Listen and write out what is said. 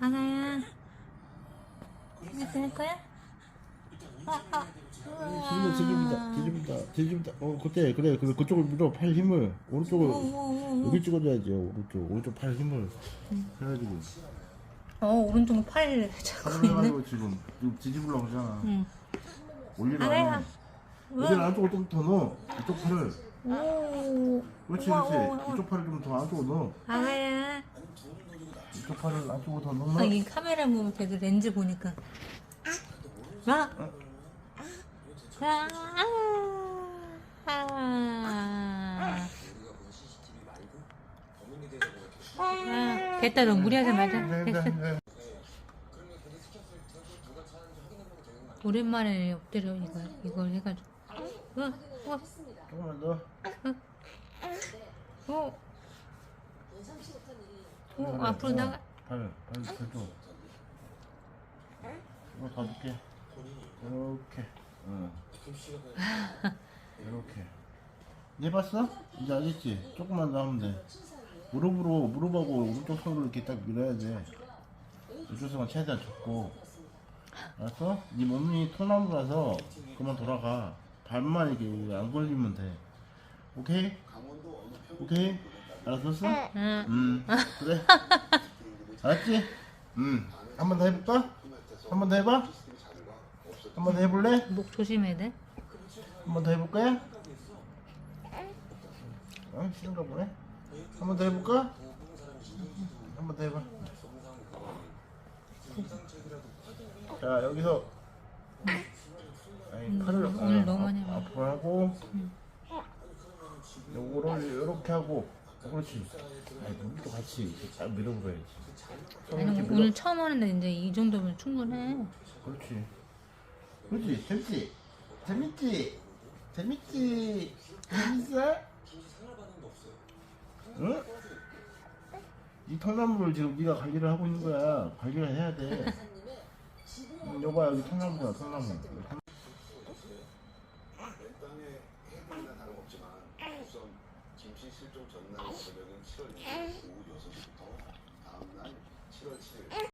아가야. 할 거야? 아, 아. 뒤집어 뒤집다 뒤집다 뒤집다 어 그때 그래 그래 그쪽을 밀어 팔 힘을 오른쪽을 오, 오, 오, 오. 여기 찍어줘야지 오른쪽 오른쪽 팔 힘을 해가지고 어, 오른쪽 팔 잡고 있네. 해가지고 지금 지금 뒤집으려고 그러잖아 응. 올리라 아가야. 여기는 안쪽으로 좀더 넣어 이쪽 팔을 오. 그렇지 우와, 그렇지 우와, 우와. 이쪽 팔을 좀 더 안쪽으로 넣어 아가야. 이쪽 팔을 안쪽으로 더 아, 넣어 이 카메라 보면 계속 렌즈 보니까. 아. 아. 아. 아. 됐다, 너 무리하지 말자. 네, 네, 됐어. 네. 오랜만에 엎드려 이거 이걸 해가지고. 어, 어, 조금만 더 어. 어, 앞으로 나가. 팔, 팔, 팔 좀. 이거 다 줄게. 이렇게. 응. 이렇게. 해봤어? 이제 알겠지? 조금만 더 하면 돼. 무릎으로, 무릎하고 오른쪽 손으로 이렇게 딱 밀어야 돼. 이쪽 손은 최대한 좁고. 알았어? 네 몸이 통나무라서 그만 돌아가. 발만 이렇게 안 걸리면 돼. 오케이? 오케이? 알았었어? 응. 음, 그래. 알았지? 음, 한 번 더 해볼까? 한 번 더 해봐? 한 번 더 해볼래? 목 조심해야 돼. 한 번 더 해볼 거야? 어, 싫은가 보네. 한 번 더 해볼까? 한 번 더 해봐. 자, 여기서. 아니, 팔을 음, 오늘 아, 너무 많이 앞- 해봐. 앞으로 하고. 요거를 이렇게 하고. 그렇지. 아니, 우리도 같이 이렇게 잘 밀어버려야지. 손 아니 이렇게 오늘 처음 하는데 이제 이 정도면 충분해. 그렇지. 그렇지. 재밌지? 재밌지? 재밌지? 재밌어? 응? 이 통나무를 지금 네가 관리를 하고 있는 거야. 관리를 해야 돼. 응, 여봐 여기 통나무야 통나무. 땅에 해방이나 다름없지만 우선 김씨 실종 전날 저녁인 7월 2일 오후 6시부터 다음날 7월 7일